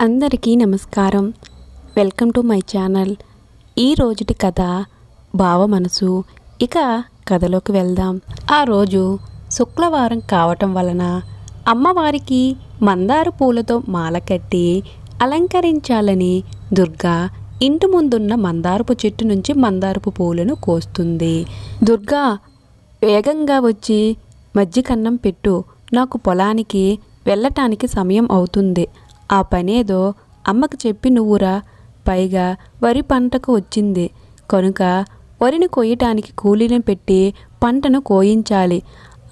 అందరికీ నమస్కారం. Welcome to my channel. ఈ రోజుటి కథ భావ మనసు. ఇక కథలోకి వెళ్దాం. ఆ రోజు శుక్రవారం కావటం వలన అమ్మవారికి మందార పూలతో మాల కట్టి అలంకరించాలని దుర్గా ఇంటి ముందున్న మందారపు చెట్టు నుంచి మందారపు పూలను కోస్తుంది. దుర్గా వేగంగా వచ్చి మజ్జికన్నం పెట్టు. నాకు పొలానికి వెళ్ళటానికి సమయం అవుతుంది. ఆ పనేదో అమ్మకు చెప్పి నువ్వురా. పైగా వరి పంటకు వచ్చింది. కనుక వరిని కొయ్యటానికి కూలీని పెట్టి పంటను కోయించాలి.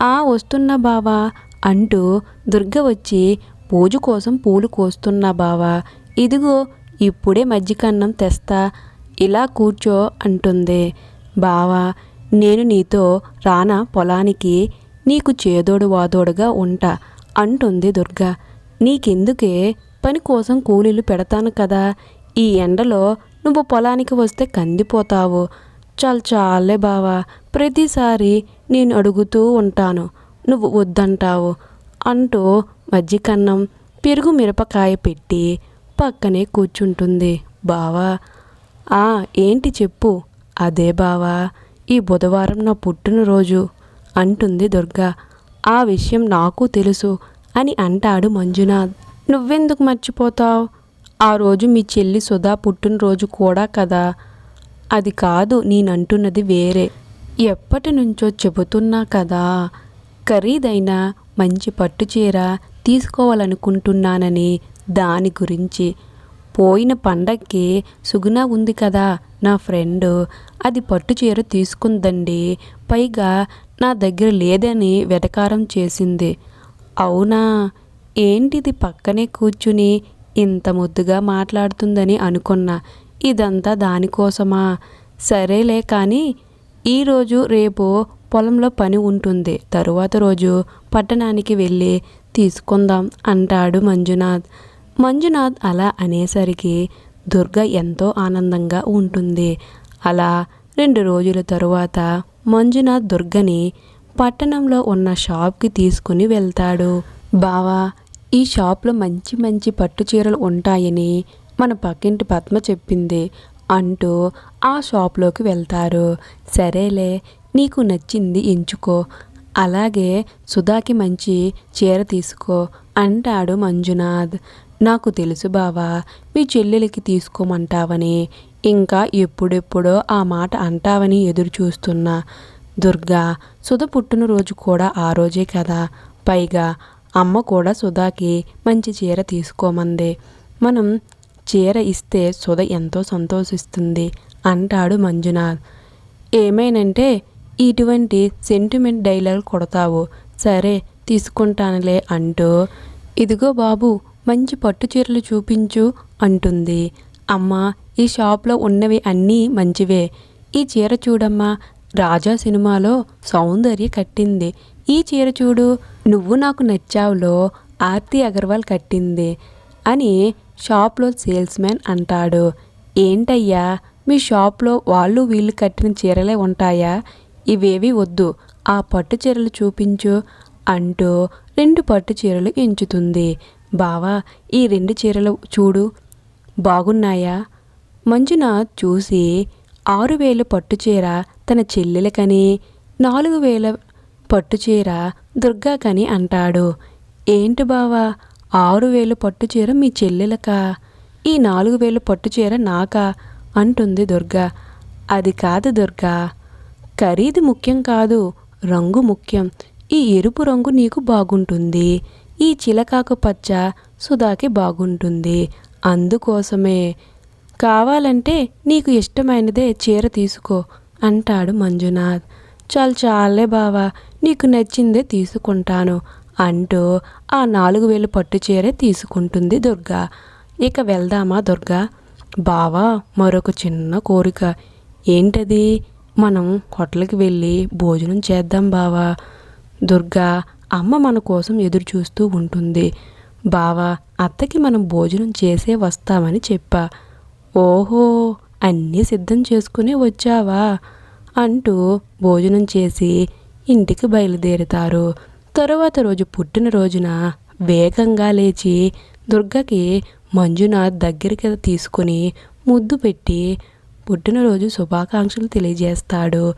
ఆ వస్తున్న బావా అంటూ దుర్గ వచ్చి పూజ కోసం పూలు కోస్తున్నా బావా. ఇదిగో ఇప్పుడే మజ్జికన్నం తెస్తా. ఇలా కూర్చో అంటుంది. బావా నేను నీతో రానా పొలానికి? నీకు చేదోడు వాదోడుగా ఉంటా అంటుంది దుర్గా. నీకెందుకే పని కోసం కూలీలు పెడతాను కదా. ఈ ఎండలో నువ్వు పొలానికి వస్తే కందిపోతావు. చాలు చాలే బావా ప్రతిసారి నేను అడుగుతూ ఉంటాను. నువ్వు వద్దంటావు అంటూ మజ్జికన్నం పెరుగు మిరపకాయ పెట్టి పక్కనే కూర్చుంటుంది. బావా ఆ ఏంటి చెప్పు? అదే బావా ఈ బుధవారం నా పుట్టినరోజు అంటుంది దుర్గా. ఆ విషయం నాకు తెలుసు అని అంటాడు మంజునాథ్. నువ్వెందుకు మర్చిపోతావు? ఆ రోజు మీ చెల్లి సుధా పుట్టినరోజు కూడా కదా. అది కాదు నేనంటున్నది వేరే. ఎప్పటి నుంచో చెబుతున్నా కదా. ఖరీదైన మంచి పట్టు చీర తీసుకోవాలనుకుంటున్నానని దాని గురించి. పోయిన పండక్కి సుగుణ ఉంది కదా నా ఫ్రెండ్. అది పట్టు చీర తీసుకుందండి. పైగా నా దగ్గర లేదని వెటకారం చేసింది. అవునా? ఏంటిది పక్కనే కూర్చుని ఇంత ముద్దుగా మాట్లాడుతుందని అనుకున్నా. ఇదంతా దానికోసమా? సరేలే కానీ ఈరోజు రేపు పొలంలో పని ఉంటుంది. తరువాత రోజు పట్టణానికి వెళ్ళి తీసుకుందాం అంటాడు మంజునాథ్. మంజునాథ్ అలా అనేసరికి దుర్గ ఎంతో ఆనందంగా ఉంటుంది. అలా రెండు రోజుల తరువాత మంజునాథ్ దుర్గని పట్టణంలో ఉన్న షాప్కి తీసుకుని వెళ్తాడు. బావా ఈ షాప్లో మంచి మంచి పట్టు చీరలు ఉంటాయని మన పక్కింటి పద్మ చెప్పింది అంటూ ఆ షాప్లోకి వెళ్తారు. సరేలే నీకు నచ్చింది ఎంచుకో. అలాగే సుధాకి మంచి చీర తీసుకో అంటాడు మంజునాథ్. నాకు తెలుసు బావా మీ చెల్లెలకి తీసుకోమంటావని. ఇంకా ఎప్పుడెప్పుడో ఆ మాట అంటావని ఎదురు చూస్తున్నా. దుర్గా సుధ పుట్టినరోజు కూడా ఆ రోజే కదా. పైగా అమ్మ కూడా సుధాకి మంచి చీర తీసుకోమంది. మనం చీర ఇస్తే సుధ ఎంతో సంతోషిస్తుంది అంటాడు మంజునాథ్. ఏమైనంటే ఇటువంటి సెంటిమెంట్ డైలాగ్ కొడతావు. సరే తీసుకుంటానులే అంటూ ఇదిగో బాబు మంచి పట్టు చీరలు చూపించు అంటుంది. అమ్మ ఈ షాప్లో ఉన్నవి అన్నీ మంచివే. ఈ చీర చూడమ్మా రాజా సినిమాలో సౌందర్య కట్టింది. ఈ చీర చూడు నువ్వు నాకు నచ్చావులో ఆర్తి అగర్వాల్ కట్టింది అని షాప్లో సేల్స్ మ్యాన్ అంటాడు. ఏంటయ్యా మీ షాప్లో వాళ్ళు వీళ్ళు కట్టిన చీరలే ఉంటాయా? ఇవేవి వద్దు ఆ పట్టు చీరలు చూపించు అంటూ రెండు పట్టు చీరలు ఎంచుతుంది. బావా ఈ రెండు చీరలు చూడు బాగున్నాయా? మంజునాథ్ చూసి ఆరు వేలు పట్టు చీర తన చెల్లెలకని నాలుగు వేల పట్టు చీర దుర్గాకని అంటాడు. ఏంటి బావా ఆరు వేలు పట్టు చీర మీ చెల్లెలకా? ఈ నాలుగు వేలు పట్టు చీర నాకా? అంటుంది దుర్గా. అది కాదు దుర్గా. ఖరీదు ముఖ్యం కాదు రంగు ముఖ్యం. ఈ ఎరుపు రంగు నీకు బాగుంటుంది. ఈ చిలకాకు పచ్చ సుధాకి బాగుంటుంది. అందుకోసమే. కావాలంటే నీకు ఇష్టమైనదే చీర తీసుకో అంటాడు మంజునాథ్. చాలు చాలే బావా నీకు నచ్చిందే తీసుకుంటాను అంటూ ఆ నాలుగు వేలు పట్టు చీరే తీసుకుంటుంది దుర్గా. ఇక వెళ్దామా దుర్గా? బావా మరొక చిన్న కోరిక. ఏంటది? మనం హోటల్కి వెళ్ళి భోజనం చేద్దాం బావా. దుర్గా అమ్మ మన కోసం ఎదురు చూస్తూ ఉంటుంది. బావా అత్తకి మనం భోజనం చేసే వస్తామని చెప్పా. ఓహో అన్నీ సిద్ధం చేసుకుని వచ్చావా? అంటూ భోజనం చేసి ఇంటికి బయలుదేరుతారు. తరువాత రోజు పుట్టినరోజున వేగంగా లేచి దుర్గకి మంజునాథ్ దగ్గరికి తీసుకుని ముద్దు పెట్టి పుట్టినరోజు శుభాకాంక్షలు తెలియజేస్తాడు.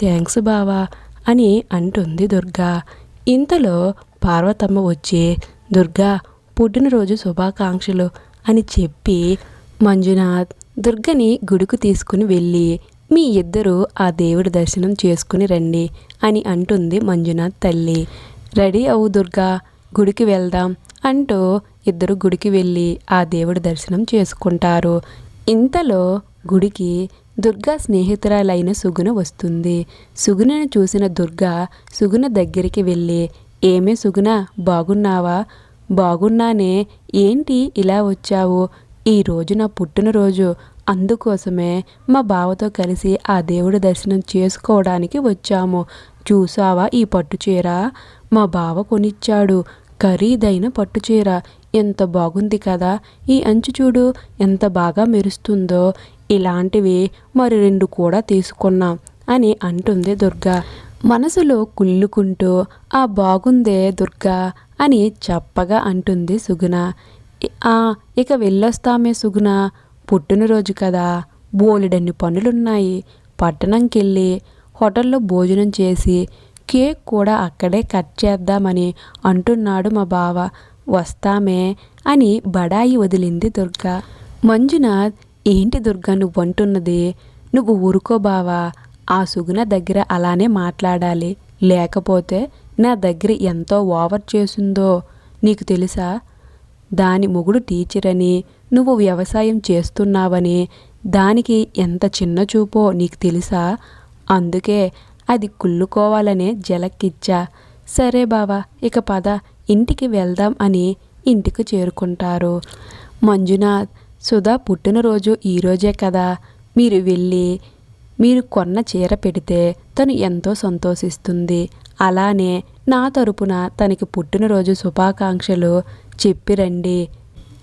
థ్యాంక్స్ బావా అని అంటుంది దుర్గా. ఇంతలో పార్వతమ్మ వచ్చి దుర్గా పుట్టినరోజు శుభాకాంక్షలు అని చెప్పి మంజునాథ్ దుర్గని గుడికి తీసుకుని వెళ్ళి మీ ఇద్దరు ఆ దేవుడి దర్శనం చేసుకుని రండి అని అంటుంది మంజునాథ్ తల్లి. రెడీ అవు దుర్గా గుడికి వెళ్దాం అంటూ ఇద్దరు గుడికి వెళ్ళి ఆ దేవుడి దర్శనం చేసుకుంటారు. ఇంతలో గుడికి దుర్గా స్నేహితురాలైన సుగుణ వస్తుంది. సుగుణను చూసిన దుర్గా సుగుణ దగ్గరికి వెళ్ళి ఏమే సుగుణ బాగున్నావా? బాగున్నానే ఏంటి ఇలా వచ్చావు? ఈరోజు నా పుట్టినరోజు అందుకోసమే మా బావతో కలిసి ఆ దేవుడి దర్శనం చేసుకోవడానికి వచ్చాము. చూసావా ఈ పట్టు చీర మా బావ కొనిచ్చాడు. ఖరీదైన పట్టుచీర. ఎంత బాగుంది కదా. ఈ అంచు చూడు ఎంత బాగా మెరుస్తుందో. ఇలాంటివి మరి రెండు కూడా తీసుకున్నాం అని అంటుంది దుర్గా. మనసులో కుళ్ళుకుంటూ ఆ బాగుందే దుర్గా అని చెప్పగా అంటుంది సుగుణ. ఇక వెళ్ళొస్తామే సుగుణ. పుట్టినరోజు కదా. బోలెడన్ని పనులున్నాయి. పట్టణంకెళ్ళి హోటల్లో భోజనం చేసి కేక్ కూడా అక్కడే కట్ చేద్దామని అంటున్నాడు మా బావ. వస్తామే అని బడాయి వదిలింది దుర్గా. మంజునాథ్ ఏంటి దుర్గా నువ్వు అంటున్నది నువ్వు ఊరుకో బావా. ఆ సుగుణ దగ్గర అలానే మాట్లాడాలి. లేకపోతే నా దగ్గర ఎంతో ఓవర్ చేసిందో నీకు తెలుసా? దాని మొగుడు టీచర్ అని నువ్వు వ్యవసాయం చేస్తున్నావని దానికి ఎంత చిన్న చూపో నీకు తెలుసా? అందుకే అది కుళ్ళుకోవాలనే జలక్కిచ్చా. సరే బావా ఇక పద ఇంటికి వెళ్దాం అని ఇంటికి చేరుకుంటారు. మంజునాథ్ సుధా పుట్టినరోజు ఈరోజే కదా. మీరు వెళ్ళి మీరు కొన్న చీర పెడితే తను ఎంతో సంతోషిస్తుంది. అలానే నా తరపున తనకి పుట్టినరోజు శుభాకాంక్షలు చెప్పిరండి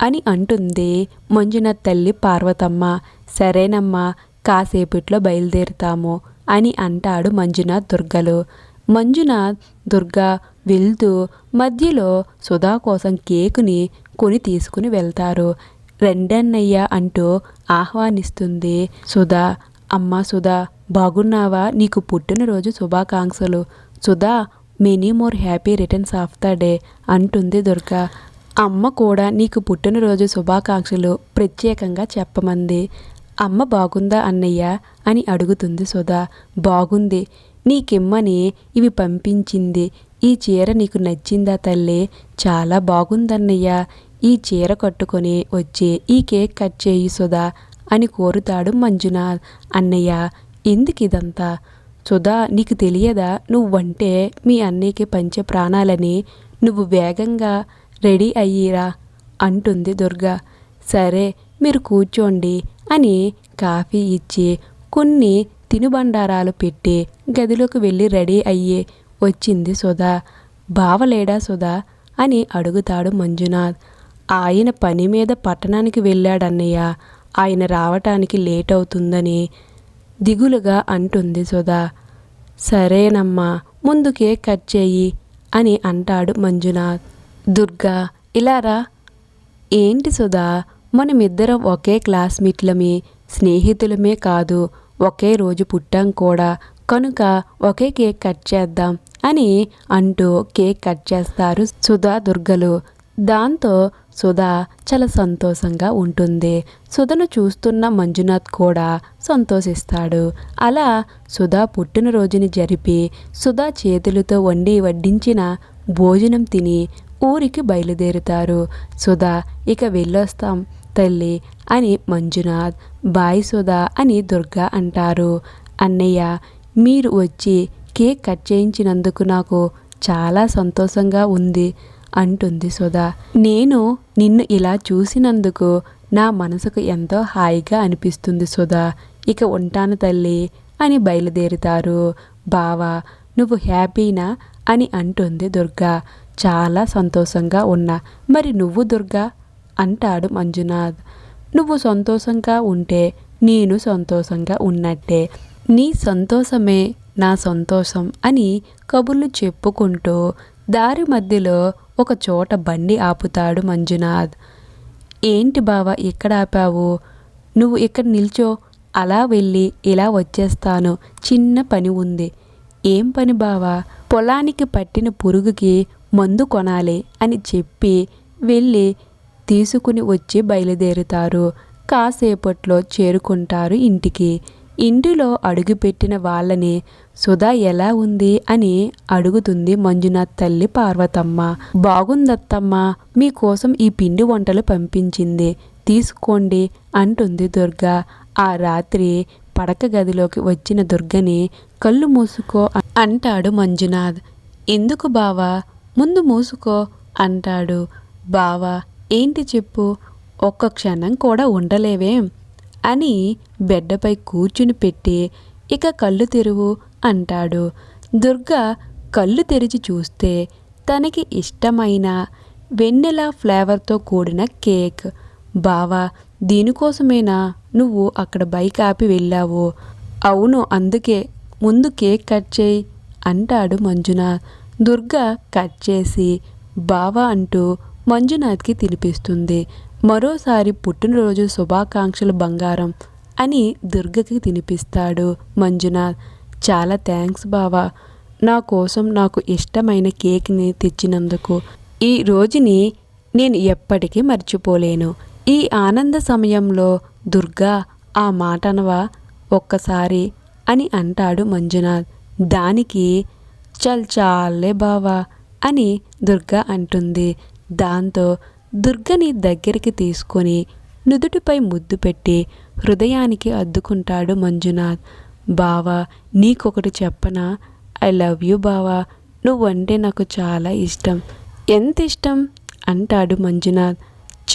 అని అంటుంది మంజునాథ్ తల్లి పార్వతమ్మ. సరేనమ్మా కాసేపట్లో బయలుదేరుతాము అని అంటాడు మంజునాథ్ దుర్గలు. మంజునాథ్ దుర్గా వెళ్తూ మధ్యలో సుధా కోసం కేకుని కొని తీసుకుని వెళ్తారు. రెండన్నయ్య అంటూ ఆహ్వానిస్తుంది సుధా. అమ్మ సుధా బాగున్నావా? నీకు పుట్టినరోజు శుభాకాంక్షలు. Sudha many more happy returns of the day అంటుంది దుర్గా. అమ్మ కూడా నీకు పుట్టినరోజు శుభాకాంక్షలు ప్రత్యేకంగా చెప్పమంది. అమ్మ బాగుందా అన్నయ్య? అని అడుగుతుంది సుధా. బాగుంది. నీకిమ్మని ఇవి పంపించింది. ఈ చీర నీకు నచ్చిందా తల్లి? చాలా బాగుందన్నయ్య. ఈ చీర కట్టుకొని వచ్చి ఈ కేక్ కట్ చేయి సుధా అని కోరుతాడు మంజునాథ్. అన్నయ్య ఎందుకు ఇదంతా సుధా నీకు తెలియదా? నువ్వంటే మీ అన్నయ్యకి పంచే ప్రాణాలని నువ్వు వేగంగా రెడీ అయ్యిరా అంటుంది దుర్గా. సరే మీరు కూర్చోండి అని కాఫీ ఇచ్చి కొన్ని తినుబండారాలు పెట్టి గదిలోకి వెళ్ళి రెడీ అయ్యి వచ్చింది సుధా. బావలేడా సుధా అని అడుగుతాడు మంజునాథ్. ఆయన పని మీద పట్టణానికి వెళ్ళాడన్నయ్య. ఆయన రావటానికి లేట్ అవుతుందని దిగులుగా అంటుంది సుధా. సరేనమ్మా ముందుకే కట్ చేయి అని అంటాడు మంజునాథ్. దుర్గా ఇలారా ఏంటి సుధా మనమిద్దరం ఒకే క్లాస్మేట్లమే స్నేహితులమే కాదు ఒకే రోజు పుట్టాం కూడా. కనుక ఒకే కేక్ కట్ చేద్దాం అని అంటూ కేక్ కట్ చేస్తారు సుధా దుర్గలు. దాంతో సుధా చాలా సంతోషంగా ఉంటుంది. సుధను చూస్తున్న మంజునాథ్ కూడా సంతోషిస్తాడు. అలా సుధా పుట్టినరోజుని జరిపి సుధా చేతులతో వండి వడ్డించిన భోజనం తిని ఊరికి బయలుదేరుతారు. సుధా ఇక వెళ్ళొస్తాం తల్లి అని మంజునాథ్ బాయ్ సుధా అని దుర్గా అంటారు. అన్నయ్య మీరు వచ్చి కేక్ కట్ చేయించినందుకు నాకు చాలా సంతోషంగా ఉంది అంటుంది సుధా నేను నిన్ను ఇలా చూసినందుకు నా మనసుకు ఎంతో హాయిగా అనిపిస్తుంది సుధా ఇక ఉంటాను తల్లి అని బయలుదేరుతారు. బావా నువ్వు హ్యాపీనా అని అంటుంది దుర్గా. చాలా సంతోషంగా ఉన్నా. మరి నువ్వు దుర్గా అంటాడు మంజునాథ్. నువ్వు సంతోషంగా ఉంటే నేను సంతోషంగా ఉన్నట్టే. నీ సంతోషమే నా సంతోషం అని కబుర్లు చెప్పుకుంటూ దారి మధ్యలో ఒక చోట బండి ఆపుతాడు మంజునాథ్. ఏంటి బావా ఇక్కడ ఆపావు? నువ్వు ఇక్కడ నిల్చో. అలా వెళ్ళి ఇలా వచ్చేస్తాను. చిన్న పని ఉంది. ఏం పని బావా? పొలానికి పట్టిన పురుగుకి మందు కొనాలి అని చెప్పి వెళ్ళి తీసుకుని వచ్చి బయలుదేరుతారు. కాసేపట్లో చేరుకుంటారు ఇంటికి. ఇంటిలో అడుగుపెట్టిన వాళ్ళని సుధా ఎలా ఉంది? అని అడుగుతుంది మంజునాథ్ తల్లి పార్వతమ్మ. బాగుందత్తమ్మ మీకోసం ఈ పిండి వంటలు పంపించింది. తీసుకోండి అంటుంది దుర్గా. ఆ రాత్రి పడక గదిలోకి వచ్చిన దుర్గని కళ్ళు మూసుకో అంటాడు మంజునాథ్. ఎందుకు బావా? ముందు మూసుకో అంటాడు. బావా ఏంటి చెప్పు? ఒక్క క్షణం కూడా ఉండలేవేం అని బెడ్డపై కూర్చుని పెట్టి ఇక కళ్ళు తెరువు అంటాడు. దుర్గా కళ్ళు తెరిచి చూస్తే తనకి ఇష్టమైన వెన్నెల ఫ్లేవర్తో కూడిన కేక్. బావా దీనికోసమేనా నువ్వు అక్కడ బైక్ ఆపి వెళ్ళావు? అవును అందుకే. ముందు కేక్ కట్ చేయి అంటాడు మంజునాథ్. దుర్గా కట్ చేసి బావా అంటూ మంజునాథ్కి తినిపిస్తుంది. మరోసారి పుట్టినరోజు శుభాకాంక్షలు బంగారం అని దుర్గకి తినిపిస్తాడు మంజునాథ్. చాలా థ్యాంక్స్ బావా. నా కోసం నాకు ఇష్టమైన కేక్ని తెచ్చినందుకు. ఈ రోజుని నేను ఎప్పటికీ మర్చిపోలేను. ఈ ఆనంద సమయంలో దుర్గా ఆ మాటనవా ఒక్కసారి అని అంటాడు మంజునాథ్. దానికి చల్ చాలే బావా అని దుర్గా అంటుంది. దాంతో దుర్గని దగ్గరికి తీసుకొని నుదుటిపై ముద్దు పెట్టి హృదయానికి అద్దుకుంటాడు మంజునాథ్. బావా నీకొకటి చెప్పనా? ఐ లవ్ యూ బావా నువ్వంటే నాకు చాలా ఇష్టం. ఎంత ఇష్టం అంటాడు మంజునాథ్.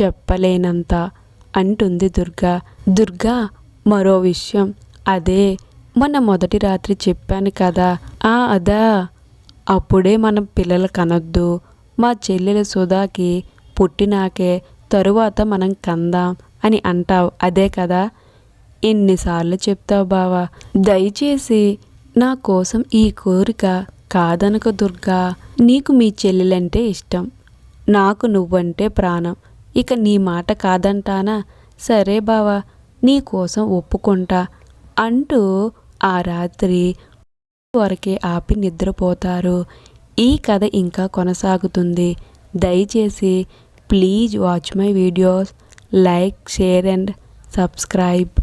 చెప్పలేనంత అంటుంది దుర్గా. దుర్గా మరో విషయం. అదే మొన్న మొదటి రాత్రి చెప్పాను కదా. ఆ అదా. అప్పుడే మనం పిల్లలు కనొద్దు. మా చెల్లెల సుధాకి పుట్టినాకే తరువాత మనం కందాం అని అంటావు. అదే కదా? ఎన్నిసార్లు చెప్తావు బావా. దయచేసి నా కోసం ఈ కోరిక కాదనక దుర్గా. నీకు మీ చెల్లెలంటే ఇష్టం. నాకు నువ్వంటే ప్రాణం. ఇక నీ మాట కాదంటానా? సరే బావా నీ కోసం ఒప్పుకుంటా అంటూ ఆ రాత్రి వరకే ఆపి నిద్రపోతారు. ఈ కథ ఇంకా కొనసాగుతుంది. దయచేసి please watch my videos. Like share and subscribe.